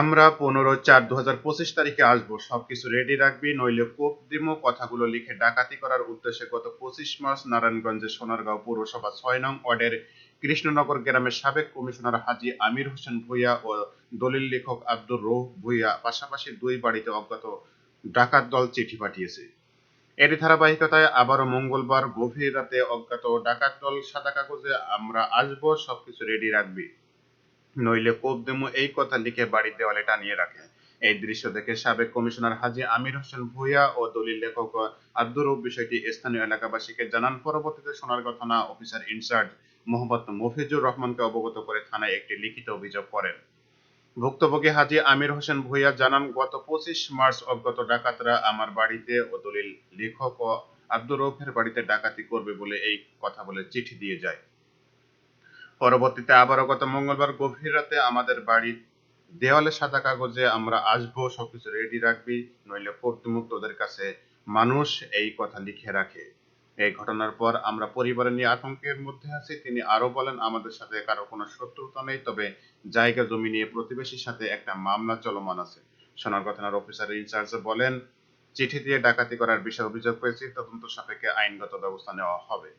আমরা পনেরো চার দু হাজার পঁচিশ তারিখে আসব। সবকিছু রেডি রাখবি, নইলে কোপ দিমো। কথাগুলো লিখে ডাকাতি করার উদ্দেশ্যে গত পঁচিশ মার্চ নারায়ণগঞ্জের সোনারগাঁও পৌরসভা ছয় নং ওয়ার্ডের কৃষ্ণনগর গ্রামের সাবেক কমিশনার হাজি আমির হোসেন ভূঁইয়া ও দলিল লেখক আব্দুর রৌফ ভূঁইয়া পাশাপাশি দুই বাড়িতে অজ্ঞাত ডাকাত দল চিঠি পাঠিয়েছে। এরই ধারাবাহিকতায় আবারও মঙ্গলবার গভীর রাতে অজ্ঞাত ডাকাত দল সাদা কাগজে আমরা আসব। সবকিছু রেডি রাখবি। নইলে কোপ দেমু এই কথা লিখে বাড়ির দেওয়ালে টানিয়ে রাখে। এই দৃশ্য দেখে সাবেক কমিশনার হাজী আমির হোসেন ভূঁইয়া ও দলিল লেখক আব্দুর রৌফ বিষয়টি স্থানীয় এলাকাবাসীকে জানান। পরবর্তীতে সোনারগাঁও থানা অফিসার ইনচার্জ মোহাম্মদ মফিজুর রহমানকে অবগত করে থানায় একটি লিখিত অভিযোগ করেন। ভুক্তভোগী হাজি আমির হোসেন ভূঁইয়া জানান, গত পঁচিশ মার্চ অজ্ঞাত ডাকাতরা আমার বাড়িতে ও দলিল লেখক ও আব্দুর রৌফের বাড়িতে ডাকাতি করবে বলে এই কথা বলে চিঠি দিয়ে যায়। পরবর্তীতে আবারও গত মঙ্গলবার গভীর রাতে আমাদের বাড়ির দেওয়ালে সাদা কাগজে আমরা আসব, সবকিছু রেডি রাখবি, নইলে কর্তৃমুক্ত ওদের কাছে মানুষ এই কথা লিখে রাখে। এই ঘটনার পর আমরা পরিবার নিয়ে আতঙ্কের মধ্যে আছি। তিনি আরও বলেন, আমাদের সাথে কারও কোনো শত্রুতা নেই, তবে জায়গা জমি নিয়ে প্রতিবেশীর সাথে একটা মামলা চলমান আছে। সোনারগাঁও থানার অফিসার ইনচার্জ বলেন, চিঠি দিয়ে ডাকাতি করার বিষয়ে অভিযোগ পেয়েছি, তদন্ত সাপেক্ষে আইনগত ব্যবস্থা নেওয়া হবে।